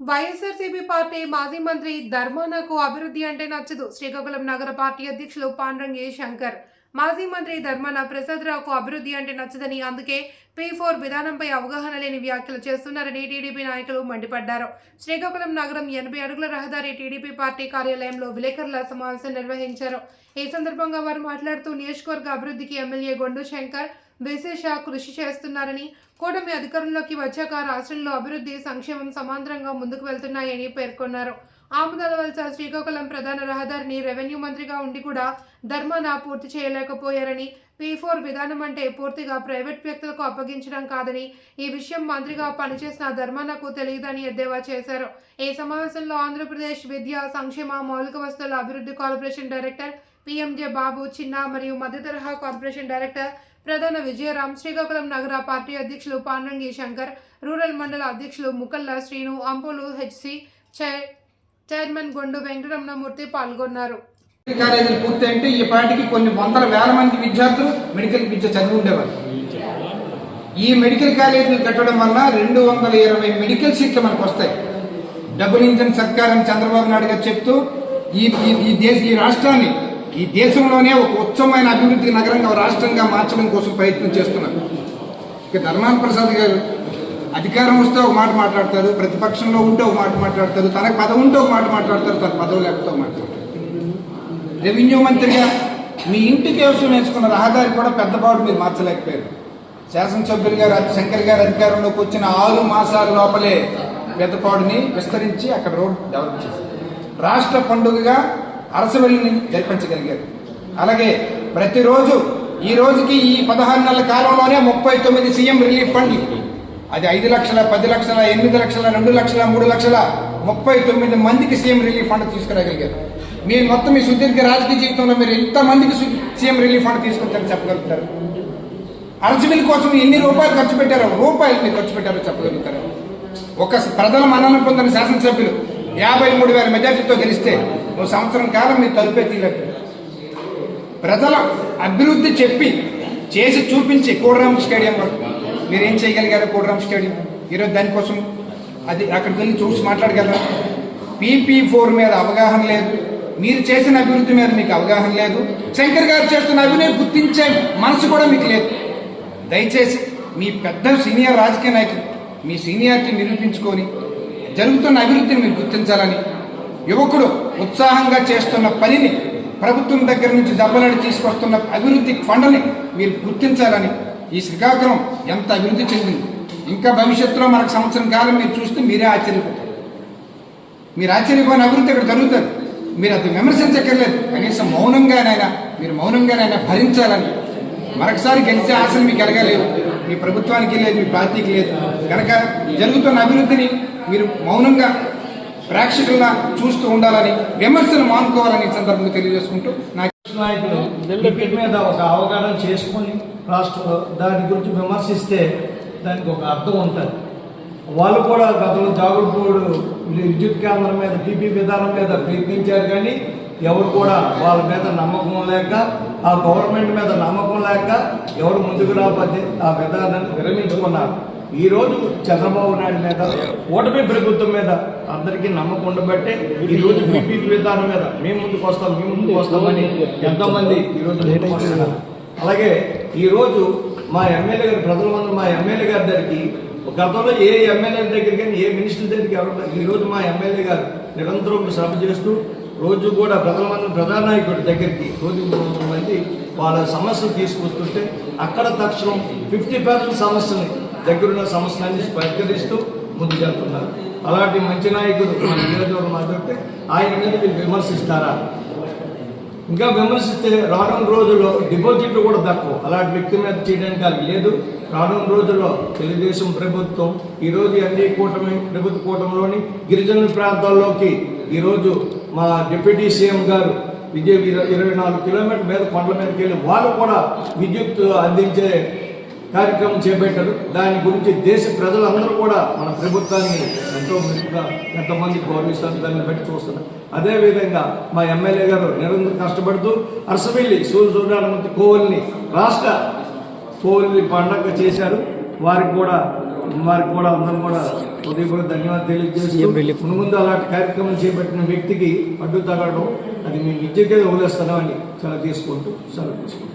YSRCP party మాజీ మంత్రి ధర్మానకు అభివృద్ధి అంటే నచ్చదు. శ్రీకాకుళం నగర పార్టీ అధ్యక్షులు పాండ్రంగి శంకర్. మాజీ మంత్రి ధర్మాన ప్రసాదరావుకు అభివృద్ధి అంటే నచ్చదని అందుకే పీ ఫోర్ విధానంపై అవగాహన లేని వ్యాఖ్యలు చేస్తున్నారని టీడీపీ నాయకులు మండిపడ్డారు. శ్రీకాకుళం నగరం ఎనభై అడుగుల రహదారి టీడీపీ పార్టీ కార్యాలయంలో విలేకరుల సమావేశం నిర్వహించారు. ఈ సందర్భంగా వారు మాట్లాడుతూ నియోజకవర్గ అభివృద్ధికి ఎమ్మెల్యే గొండు శంకర్ విశేష కృషి చేస్తున్నారని కూటమి అధికారంలోకి వచ్చాక రాష్ట్రంలో అభివృద్ధి సంక్షేమం సమాంతరంగా ముందుకు వెళ్తున్నాయని పేర్కొన్నారు. ఆముదాల వలస శ్రీకాకుళం ప్రధాన రహదారిని రెవెన్యూ మంత్రిగా ఉండి కూడా ధర్మాన పూర్తి చేయలేకపోయారని పీ ఫోర్ విధానం అంటే పూర్తిగా ప్రైవేట్ వ్యక్తులకు అప్పగించడం కాదని ఈ విషయం మంత్రిగా పనిచేసిన ధర్మానకు తెలియదని ఎద్దేవా చేశారు. ఈ సమావేశంలో ఆంధ్రప్రదేశ్ విద్యా సంక్షేమ మౌలిక వస్తువుల అభివృద్ధి కార్పొరేషన్ డైరెక్టర్ పిఎంజే బాబు చిన్న మరియు మధ్య తరహా కార్పొరేషన్ డైరెక్టర్ ప్రధాన విజయరాం శ్రీకాకుళం నగర పార్టీ అధ్యక్షులు పాండ్రంగి శంకర్ రూరల్ మండల అధ్యక్షులు Mukalla Srinu Ampolu HC chair chairman Gondu Venkataramanamurthy పాల్గొన్నారు. కాలేజీలు పూర్తి పూర్తయింటే ఈ పాటికి కొన్ని వందల వేల మంది విద్యార్థులు మెడికల్ విద్య చదివి ఉండేవారు ఈ మెడికల్ కాలేజీలు కట్టడం వల్ల రెండు వందల ఇరవై మెడికల్ సీట్లు మనకు వస్తాయి. డబుల్ ఇంజన్ సర్కార్ అని చంద్రబాబు నాయుడు గారు చెప్తూ ఈ- ఈ దేశ ఈ రాష్ట్రాన్ని ఈ దేశంలోనే ఒక ఉత్తమమైన అభివృద్ధి నగరంగా రాష్ట్రంగా మార్చడం కోసం ప్రయత్నం చేస్తున్నారు. ఇక ధర్మాన ప్రసాద్ గారు అధికారం వస్తే ఒక మాట మాట్లాడతారు ప్రతిపక్షంలో ఉంటే ఒక మాట మాట్లాడతారు తనకు పదవి ఉంటే ఒక మాట మాట్లాడతారు తన పదవి లేకపోతే మాట్లాడతారు. రెవెన్యూ మంత్రిగా మీ ఇంటికి అవసరం వేసుకున్న రహదారి కూడా పెద్దపాటు మీరు మార్చలేకపోయారు. శాసనసభ్యులు గారు శంకర్ గారు అధికారంలోకి వచ్చిన ఆరు మాసాల లోపలే పెద్దపాడుని విస్తరించి అక్కడ రోడ్ డెవలప్ చేశారు. రాష్ట్ర పండుగగా అరసవెల్లిని జరిపించగలిగారు. అలాగే ప్రతిరోజు ఈ రోజుకి ఈ పదహారు నెలల కాలంలోనే ముప్పై తొమ్మిది సీఎం రిలీఫ్ ఫండ్లు అది ఐదు లక్షల పది లక్షల ఎనిమిది లక్షల రెండు లక్షల మూడు లక్షల ముప్పై తొమ్మిది మందికి సీఎం రిలీఫ్ ఫండ్ తీసుకురాగలిగారు. మీరు మొత్తం మీ సుదీర్ఘ రాజకీయ జీవితంలో మీరు ఎంతమందికి సు- సీఎం రిలీఫ్ ఫండ్ తీసుకొచ్చారని చెప్పగలుగుతారు? అరసివిల్ కోసం ఎన్ని రూపాయలు ఖర్చు పెట్టారో రూపాయలు మీరు ఖర్చు పెట్టారో చెప్పగలుగుతారు? ఒక ప్రజల మన్నన పొందిన శాసనసభ్యులు యాభై మూడు వేల మెజార్టీతో గెలిస్తే ఓ సంవత్సరం కాలం మీరు తలుపే తీయలేదు. ప్రజల అభివృద్ధి చెప్పి చేసి చూపించి కోడరామ్ స్టేడియం వరకు. మీరు ఏం చేయగలిగారు కోడరామ్ స్టేడియం? ఈరోజు దానికోసం అది అక్కడికి వెళ్ళి చూసి మాట్లాడగలరా? పీపీ ఫోర్ మీద అవగాహన లేదు. మీరు చేసిన అభివృద్ధి మీద మీకు అవగాహన లేదు. శంకర్ గారు చేస్తున్న అభివృద్ధి గుర్తించే మనసు కూడా మీకు లేదు. దయచేసి మీ పెద్ద సీనియర్ రాజకీయ నాయకులు మీ సీనియారిటీ నిరూపించుకొని జరుగుతున్న అభివృద్ధిని మీరు గుర్తించాలని యువకుడు ఉత్సాహంగా చేస్తున్న పనిని ప్రభుత్వం దగ్గర నుంచి దెబ్బలాడి తీసుకొస్తున్న అభివృద్ధి ఫండ్ని మీరు గుర్తించాలని ఈ శ్రీకాకుళం ఎంత అభివృద్ధి చెందింది. ఇంకా భవిష్యత్తులో మనకు సంవత్సరం కాలం మీరు చూస్తే మీరే ఆశ్చర్యపోతారు. మీరు ఆశ్చర్యపోయిన అభివృద్ధి ఇక్కడ జరుగుతుంది. మీరు అది విమర్శించక్కర్లేదు. కనీసం మౌనంగానైనా మీరు మౌనంగానైనా భరించాలని. మరొకసారి గెలిచే ఆశలు మీకు ఎరగలేదు మీ ప్రభుత్వానికి లేదు మీ పార్టీకి లేదు. కనుక జరుగుతున్న అభివృద్ధిని మీరు మౌనంగా ప్రేక్షకుల్లా చూస్తూ ఉండాలని విమర్శలు మానుకోవాలని సందర్భంగా తెలియజేసుకుంటూ నాకు నాయకులు లిపిడ్ మీద ఒక అవగాహన చేసుకొని రాష్ట్ర దాని గురించి విమర్శిస్తే దానికి ఒక అర్థం ఉంటుంది. వాళ్ళు కూడా గతంలో జాగుడుపూడు విద్యుత్ కేంద్రం మీద టీపీ విధానం మీద ప్రయత్నించారు కానీ ఎవరు కూడా వాళ్ళ మీద నమ్మకం లేక ఆ గవర్నమెంట్ మీద నమ్మకం లేక ఎవరు ముందుకు రాకపోతే ఆ విధానాన్ని విరమించుకున్నారు. ఈ రోజు చంద్రబాబు నాయుడు మీద ఓటమి ప్రభుత్వం మీద అందరికీ నమ్మకం ఉండబట్టే ఈ రోజు విధానం మీద మేము ముందుకు వస్తాం మేము ముందుకు వస్తామని ఎంతో మంది ఈ రోజు వస్తున్నారు అలాగే ఈ రోజు మా ఎమ్మెల్యే గారు ప్రజల మంది మా ఎమ్మెల్యే గారి దగ్గరికి గతంలో ఏ ఎమ్మెల్యే దగ్గరికి కానీ ఏ మినిస్టర్ దగ్గరికి ఎవరు ఈ రోజు మా ఎమ్మెల్యే గారు నిరంతరం సభ చేస్తూ రోజు కూడా ప్రజల మంది ప్రధానాయకుడి దగ్గరికి రోజు మంది వాళ్ళ సమస్యలు తీసుకొస్తుంటే అక్కడ తక్షణం ఫిఫ్టీ పర్సెంట్ సమస్యని దగ్గరున్న సమస్యలన్నీ పరిష్కరిస్తూ ముందుకెళ్తున్నారు. అలాంటి మంచి నాయకుడు మన నియోజకవర్గం మాట్లాడితే ఆయన మీద వీళ్ళు విమర్శిస్తారా? ఇంకా విమర్శిస్తే రానున్న రోజుల్లో డిపాజిట్లు కూడా తక్కువ. అలాంటి వ్యక్తి మీద చేయడానికి అది లేదు. రానున్న రోజుల్లో తెలుగుదేశం ప్రభుత్వం ఈరోజు ఎన్డీ కూటమి ప్రభుత్వ కూటమిలోని గిరిజన ప్రాంతాల్లోకి ఈరోజు మా డిప్యూటీ సీఎం గారు విజయ్ ఇరవై నాలుగు కిలోమీటర్ మీద కొండల మీదకి వెళ్ళి వాళ్ళు కూడా విద్యుత్ అందించే కార్యక్రమం చేపట్టారు. దాని గురించి దేశ ప్రజలందరూ కూడా మన ప్రభుత్వాన్ని ఎంతో మెరుగుగా ఎంతమంది గౌరవిస్తారు. దాన్ని బట్టి చూస్తున్నారు. అదేవిధంగా మా ఎమ్మెల్యే గారు నిరంతరం కష్టపడుతూ అరసవెల్లి సూర్య సూర్యనారాయణమూర్తి కోవల్ని రాష్ట్ర కోవల్ని పండగ చేశారు. వారికి కూడా వారికి కూడా అందరం కూడా హృదయపూర్వక ధన్యవాదాలు తెలియజేస్తూ ముందు అలాంటి కార్యక్రమం చేపట్టిన వ్యక్తికి అడ్డు తగలడం అది మేము విద్యకే వదిలేస్తున్నామని చాలా తీసుకుంటూ సెలవు తీసుకుంటాం.